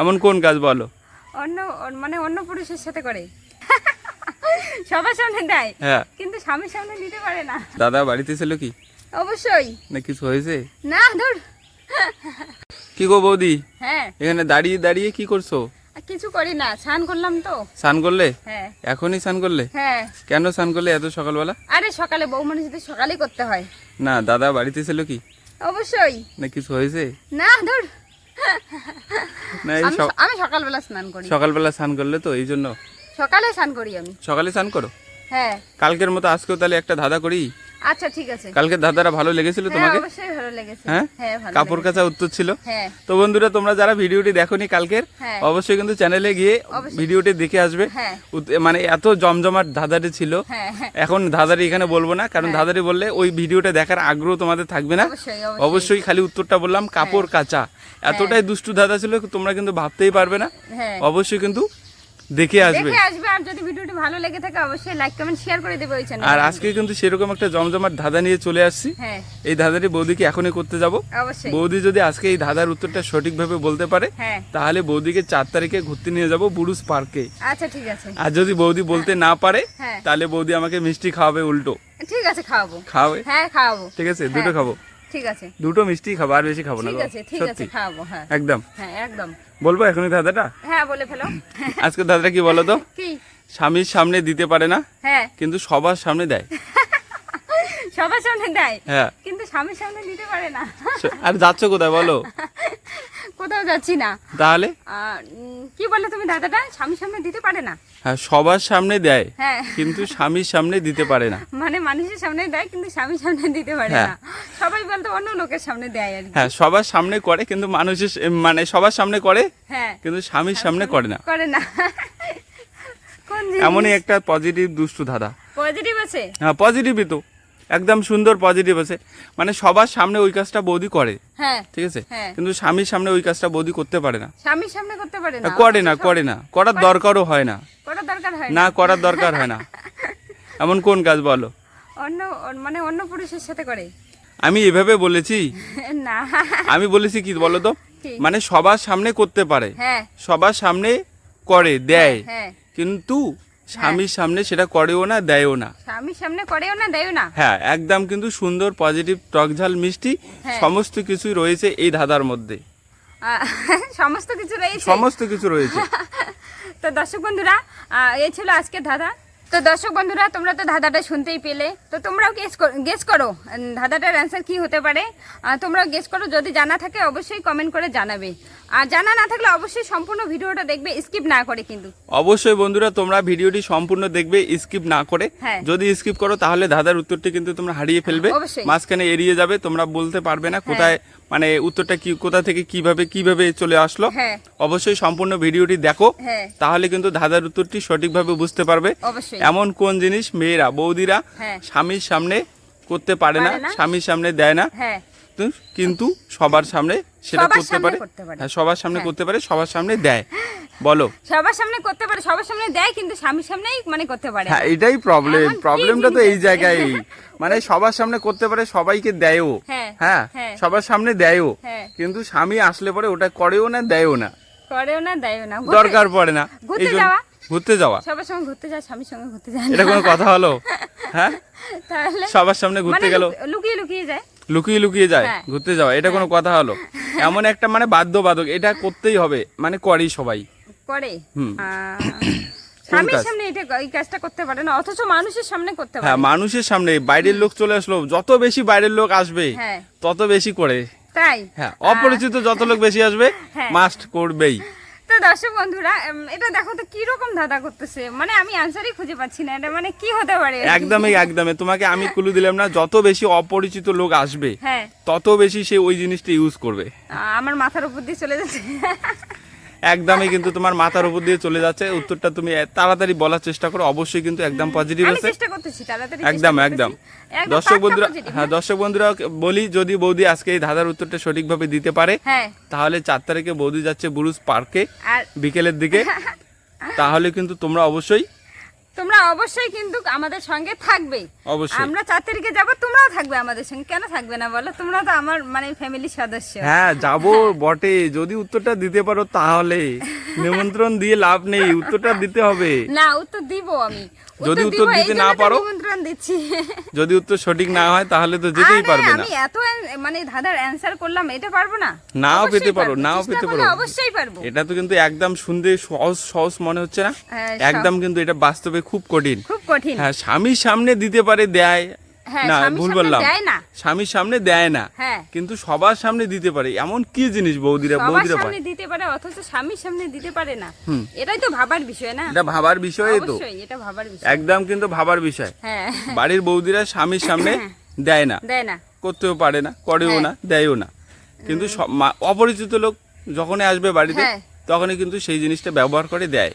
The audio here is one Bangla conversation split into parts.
এমন কোন কাজ বলো? অন্য মানে অন্য পুরুষের সাথে করে। সবার সামনে দেয় হ্যাঁ। কিন্তু স্বামীর সামনে দিতে পারে না। দাদা বাড়িতে ছিল কি? অবশ্যই। না কিছু হয়েছে? না ধর। কি গো বৌদি? হ্যাঁ। এখানে দাঁড়িয়ে দাঁড়িয়ে কি করছ? কিছু করি না স্নান করলাম তো। স্নান করলে? হ্যাঁ। এখনই স্নান করলে? হ্যাঁ। কেন স্নান করলে এত সকালবেলা? আরে সকালে বউ মানুষদের সকালেই করতে হয়। না দাদা বাড়িতে ছিল কি? অবশ্যই। না কিছু হয়েছে? না ধর। না এই আমি সক- আমি সকালবেলা স্নান করি। সকালবেলা স্নান করলে তো এই জন্য। সকালে স্নান করি আমি। সকালে স্নান করো? হ্যাঁ। কালকের মতো আজকেও তাহলে একটা ধাঁধা করি? আচ্ছা ঠিক আছে। কালকে ধাঁধাটা ভালো লেগেছিল হ্যাঁ তোমাকে? অবশ্যই ভালো লেগেছে। হ্যাঁ? হ্যাঁ কাপড়। কাচা উত্তর ছিল। হ্যাঁ। তো বন্ধুরা তোমরা যারা ভিডিওটি দেখোনি কালকের। অবশ্যই কিন্তু চ্যানেলে গিয়ে ভিডিওটি দেখে আসবে। মানে এত জমজমাট ধাঁধাটি ছিল। এখন ধাঁধারি এখানে বলব না কারণ ধাঁধারি বললে ওই ভিডিওটা দেখার আগ্রহ তোমাদের থাকবে না। অবশ্যই খালি উত্তরটা বললাম কাপড় কাচা। এতটাই দুষ্টু ধাঁধা ছিল তোমরা কিন্তু ভাবতেই পারবে না। অবশ্যই কিন্তু দেখে আসবে। দেখে আসবে আর যদি ভিডিওটি ভালো লেগে থাকে অবশ্যই লাইক কমেন্ট শেয়ার করে দেবে ওই চ্যানেল আর আজকে কিন্তু সেরকম একটা জমজমাট ধাঁধা নিয়ে চলে আসছি। হ্যাঁ। এই ধাঁধাটি বৌদিকে এখনই করতে যাব। অবশ্যই। বৌদি যদি আজকে এই ধাঁধার উত্তরটা সঠিকভাবে বলতে পারে হ্যাঁ। তাহলে বৌদিকে চার তারিখে ঘুরতে নিয়ে যাব বুরুজ পার্কে। আচ্ছা ঠিক আছে। আর যদি বৌদি বলতে না পারে হ্যাঁ। তাহলে বৌদি আমাকে মিষ্টি খাওয়াবে উল্টো। ঠিক আছে খাওয়াবো। খাওয়াবে? হ্যাঁ খাওয়াবো। ঠিক আছে দুটো খাব? ঠিক আছে। দুটো মিষ্টি খাব আর বেশি খাব না ঠিক আছে ঠিক আছে খাওয়াবো হ্যাঁ। একদম। হ্যাঁ একদম। বলব এখনই দাদাটা হ্যাঁ বলে ফেলো। আজকে দাদাটা কি বলো তো? কি? স্বামীর সামনে দিতে পারে না হ্যাঁ। কিন্তু সবার সামনে দেয়। সবার সামনে দেয়? হ্যাঁ। কিন্তু স্বামীর সামনে দিতে পারে না। আর যাচ্ছ কোথায় বলো? কোথাও যাচ্ছি না। তাহলে? কি বলে তুমি দাদাটা? স্বামীর সামনে দিতে পারে না। হ্যাঁ সবার সামনে দেয় হ্যাঁ। কিন্তু স্বামীর সামনে দিতে পারে না। মানে মানুষের সামনে দেয় কিন্তু স্বামীর সামনে দিতে পারে হ্যাঁ। না সবাই বলতো অন্য লোকের সামনে দেয় আর হ্যাঁ সবার সামনে করে কিন্তু মানুষের মানে সবার সামনে করে হ্যাঁ। কিন্তু স্বামীর সামনে করে না। করে না। এমনই একটা পজিটিভ দুষ্টু ধাঁধা পজিটিভ আছে? হ্যাঁ পজিটিভই তো। একদম সুন্দর পজিটিভ আছে। মানে সবার সামনে ওই কাজটা বৌদি করে হ্যাঁ ঠিক আছে? হ্যাঁ। কিন্তু স্বামীর সামনে ওই কাজটা বৌদি করতে পারে না। স্বামীর সামনে করতে পারে না করে না করে না। করার দরকারও হয় না। করার দরকার হয় না। করার দরকার হয় না। এমন কোন কাজ বলো? অন্য মানে অন্য পুরুষের সাথে করে। আমি এভাবে বলেছি? না। আমি বলেছি কি বলো তো? মানে সবার সামনে করতে পারে। হ্যাঁ। সবার সামনে করে দেয়। কিন্তু স্বামীর সামনে সেটা করেও না দেয়ও না। স্বামীর সামনে করেও না দেয়ও না। হ্যাঁ একদম কিন্তু সুন্দর পজিটিভ টকঝাল মিষ্টি হ্যাঁ। সমস্ত কিছুই রয়েছে এই ধাঁধার মধ্যে। সমস্ত কিছু রয়েছে। সমস্ত কিছু রয়েছে। তো দর্শক বন্ধুরা এই ছিল আজকের ধাঁধা। তো দর্শক বন্ধুরা তোমরা তো ধাঁধাটা শুনতেই পেলে। তো তোমরাও গেস গেস করো ধাঁধাটার অ্যান্সার কি হতে পারে। তোমরাও গেস করো যদি জানা থাকে অবশ্যই কমেন্ট করে জানাবে। আর জানা না থাকলে অবশ্যই সম্পূর্ণ ভিডিওটা দেখবে স্কিপ না করে কিন্তু। অবশ্যই বন্ধুরা তোমরা ভিডিওটি সম্পূর্ণ দেখবে স্কিপ না করে। হ্যাঁ। যদি স্কিপ করো তাহলে ধাঁধার উত্তরটি কিন্তু তোমরা হারিয়ে ফেলবে। মাঝখানে এড়িয়ে যাবে তোমরা বলতে পারবে না কোথায় মানে উত্তরটা কি কোথা থেকে কীভাবে কীভাবে চলে আসলো। হ্যাঁ। অবশ্যই সম্পূর্ণ ভিডিওটি দেখো। হ্যাঁ। তাহলে কিন্তু ধাঁধার উত্তরটি সঠিকভাবে বুঝতে পারবে। অবশ্যই। এমন কোন জিনিস মেয়েরা বৌদিরা হ্যাঁ। স্বামীর সামনে করতে পারে না স্বামীর সামনে দেয় না। হ্যাঁ। কিন্তু সবার সামনে সেটা করতে পারে। হ্যাঁ সবার সামনে হ্যাঁ। করতে পারে সবার সামনে দেয়। বলো। সবার সামনে করতে পারে সবার সামনে দেয় কিন্তু স্বামীর সামনেই মানে করতে পারে হ্যাঁ এটাই প্রবলেম প্রবলেমটা তো এই? জায়গায়। মানে সবার সামনে করতে পারে সবাইকে দেয়ও। হ্যাঁ। সবার সামনে দেয়ও। কিন্তু স্বামী আসলে পরে ওটা করেও না দেয়ও না। করেও না দেয়ও না। দরকার পড়ে না। ঘুরতে যাওয়া? ঘুরতে যাওয়া? সবার সঙ্গে ঘুরতে যায় স্বামীর সঙ্গে ঘুরতে যায় এটা কোনো কথা হলো? হ্যাঁ? তাহলে সবার সামনে ঘুরতে মানে গেল? লুকিয়ে লুকিয়ে যায়। লুকিয়ে লুকিয়ে যায়? হ্যাঁ। ঘুরতে যাওয়া এটা কোনো কথা হলো? এমন একটা মানে বাধ্যবাধক এটা করতেই হবে মানে করেই সবাই। করে। হুম। স্বামীর সামনে এটা এই কাজটা করতে পারে না অথচ মানুষের সামনে করতে হ্যাঁ মানুষের সামনে বাইরের লোক চলে আসলো যত বেশি বাইরের লোক আসবে হ্যাঁ। তত বেশি করে। তাই? হ্যাঁ অপরিচিত যত লোক বেশি আসবে হ্যাঁ। মাস্ট করবেই। দর্শক বন্ধুরা এটা দেখো তো কীরকম ধাঁধা করতেছে। মানে আমি আনসারই খুঁজে পাচ্ছি না এটা মানে কি হতে পারে? একদমই একদমই। তোমাকে আমি কুলু দিলাম না যত বেশি অপরিচিত লোক আসবে হ্যাঁ। তত বেশি সে ওই জিনিসটা ইউজ করবে। আমার মাথার উপর দিয়ে চলে যাচ্ছে। একদমই কিন্তু তোমার মাথার উপর দিয়ে চলে যাচ্ছে। উত্তরটা তুমি তাড়াতাড়ি বলার চেষ্টা করো অবশ্যই কিন্তু একদম পজিটিভ আছে। চেষ্টা করতেছি তাড়াতাড়ি একদম একদম। দর্শক বন্ধুরা হ্যাঁ। দর্শক বন্ধুরা বলি যদি বৌদি আজকে এই ধাঁধার উত্তরটা সঠিকভাবে দিতে পারে হ্যাঁ। তাহলে চার তারিখে বৌদি যাচ্ছে বুরুজ পার্কে আর বিকেলের দিকে। তাহলে কিন্তু তোমরা অবশ্যই তোমরা অবশ্যই কিন্তু আমাদের সঙ্গে থাকবে। অবশ্যই। আমরা চার তারিখে যাব তোমরাও থাকবে আমাদের সঙ্গে। কেন থাকবে না বলো? তোমরা তো আমার মানে ফ্যামিলির সদস্য। হ্যাঁ যাব বটে। যদি উত্তরটা দিতে পারো তাহলে। নিমন্ত্রণ দিয়ে লাভ নেই উত্তরটা দিতে হবে। না উত্তর দিব আমি। যদি উত্তর দিতে না পারো? নিমন্ত্রণ দিচ্ছি। যদি উত্তর সঠিক না হয় তাহলে তো যেতেই পারবে না। আমি এত মানে ধাঁধার অ্যান্সার করলাম এটা পারব না? নাও পেতে পারো, নাও পেতে পারো। অবশ্যই পারব। এটা তো কিন্তু একদম শুনতে সহজ সহজ মনে হচ্ছে না? হ্যাঁ, একদম কিন্তু এটা বাস্তবে খুব কঠিন। খুব কঠিন। হ্যাঁ স্বামীর সামনে দিতে পারে দেয়। হ্যাঁ, না ভুল বললাম। স্বামীর সামনে দেয় না। হ্যাঁ। কিন্তু সবার সামনে দিতে পারে। এমন কি জিনিস বৌদিরা বৌদিরা সামনে দিতে পারে অথচ স্বামীর সামনে দিতে পারে না। এটাই তো ভাবার বিষয় না? এটা ভাবার বিষয় তো। এটা ভাবার বিষয়। একদম কিন্তু ভাবার বিষয়। হ্যাঁ। বাড়ির বৌদিরা স্বামীর সামনে দেয় না। দেয় না। করতেও পারে না করেও। না দেয়ও না। কিন্তু অপরিচিত লোক যখনই আসবে বাড়িতে। তখনই কিন্তু সেই জিনিসটা ব্যবহার করে দেয়।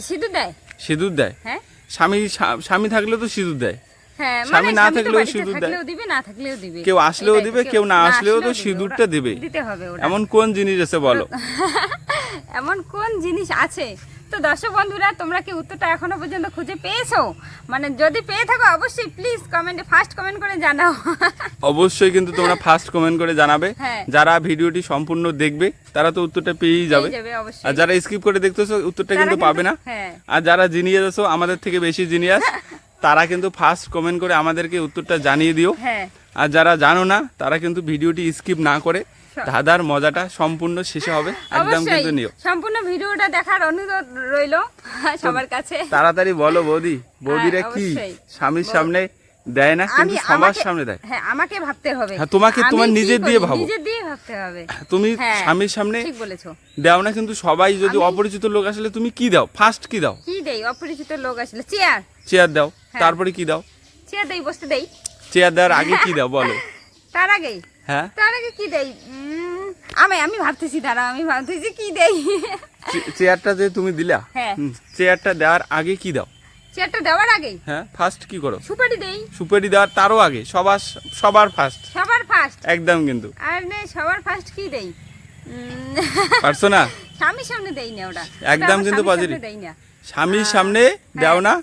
সিঁদুর দেয়? সিঁদুর দেয়। হ্যাঁ। স্বামী স্বামী থাকলে তো সিঁদুর দেয় হ্যাঁ স্বামী মানে না থাকলেও সিঁদুর দেয়। থাকলেও দিবে না থাকলেও দিবে কেউ আসলেও দিবে, কেউ না আসলেও তো সিঁদুরটা দিবে। দিতে হবে ওরা এমন কোন জিনিস আছে বলো এমন কোন জিনিস আছে তো দর্শক বন্ধুরা তোমরা কি উত্তরটা এখনও পর্যন্ত খুঁজে পেয়েছ? মানে যদি পেয়ে থাকো অবশ্যই প্লিজ কমেন্টে ফার্স্ট কমেন্ট করে জানাও। অবশ্যই কিন্তু তোমরা ফার্স্ট কমেন্ট করে জানাবে। হ্যাঁ। যারা ভিডিওটি সম্পূর্ণ দেখবে তারা তো উত্তরটা পেয়েই যাবে। আর যারা স্কিপ করে দেখতেছো উত্তরটা কিন্তু পাবে না। হ্যাঁ। আর যারা জিনিয়াস আছো আমাদের থেকে বেশি জিনিয়াস তারা কিন্তু ফার্স্ট কমেন্ট করে আমাদেরকে উত্তরটা জানিয়ে দিও। হ্যাঁ। আর যারা জানো না তারা কিন্তু ভিডিওটি স্কিপ না করে ধাঁধার মজাটা সম্পূর্ণ শেষে হবে একদম কিন্তু নিও। সম্পূর্ণ ভিডিওটা দেখার অনুরোধ রইল সবার কাছে। তাড়াতাড়ি বলো বৌদি বৌদিরা কি? হ্যাঁ, স্বামীর সামনে দেয় না কিন্তু সবার সামনে দেয়। হ্যাঁ আমাকে ভাবতে হবে। হ্যাঁ, তোমাকে তোমার কি নিজের দিয়ে ভাবো। নিজের দিয়ে ভাবতে হবে। তুমি হ্যাঁ, স্বামীর সামনে ঠিক বলেছ। দাও না কিন্তু সবাই যদি অপরিচিত লোক আসলে তুমি কি দাও? ফার্স্ট কি দাও? কি দেই? অপরিচিত লোক আসলে চেয়ার। চেয়ার দাও। হ্যাঁ। তারপরে কি দাও? চেয়ার দেই বসতে দেই। চেয়ার দেওয়ার আগে কি দাও বলো। তার আগেই। হ্যাঁ? তার আগে কি দেই? আমি আমি ভাবতেছি দাঁড়া আমি ভাবতেছি কি দেই? চেয়ারটা যে তুমি দিলা হ্যাঁ। চেয়ারটা দেওয়ার আগে কি দাও? চেয়ারটা দেওয়ার আগেই? হ্যাঁ ফার্স্ট কি করো? সুপারি দেই। সুপারি দেওয়ার তারও আগে সবার সবার ফার্স্ট সবার ফার্স্ট একদম কিন্তু। আর নে সবার ফার্স্ট কি দেই? পারছ না? স্বামীর সামনে দেই না ওটা। একদম কিন্তু। সামনে দেই না। স্বামীর সামনে দাও না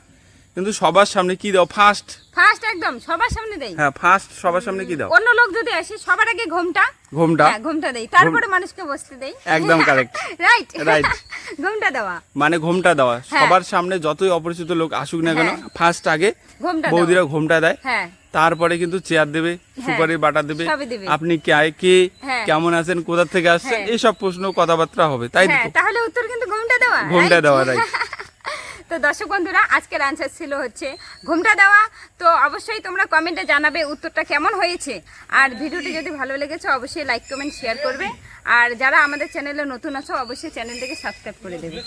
কিন্তু সবার সামনে কি দাও? ফার্স্ট ফার্স্ট একদম সবার সামনে দেই। হ্যাঁ ফার্স্ট সবার সামনে কি দাও? অন্য লোক যদি আসে সবার আগে ঘুমটা। ঘুমটা? হ্যাঁ ঘুমটা দেই। তারপরে মানুষকে বসতে দেই। একদম correct. Right Right. ঘুমটা দেওয়া। মানে ঘুমটা দেওয়া। হ্যাঁ। সবার সামনে যতই অপরিচিত লোক আসুক না কেন হ্যাঁ। ফার্স্ট আগে ঘুমটা বৌদিরা ঘোমটা দেয়। হ্যাঁ। তারপরে কিন্তু চেয়ার দেবে সুপারির বাটা দেবে। আপনি কে কে হ্যাঁ। কেমন আছেন কোথা থেকে আসছেন হ্যাঁ। এইসব প্রশ্ন কথাবার্তা হবে। তাই হ্যাঁ তাহলে উত্তর কিন্তু ঘোমটা দেওয়া ঘুমটা? দেওয়া রাইট তো দর্শক বন্ধুরা, আজকের আনসার ছিল হচ্ছে ঘুমটা দেওয়া। তো অবশ্যই তোমরা কমেন্টে জানাবে উত্তরটা কেমন হয়েছে। আর ভিডিওটি যদি ভালো লেগেছে, অবশ্যই লাইক কমেন্ট শেয়ার করবে। আর যারা আমাদের চ্যানেলে নতুন আছো, অবশ্যই চ্যানেলটাকে সাবস্ক্রাইব করে দেবে।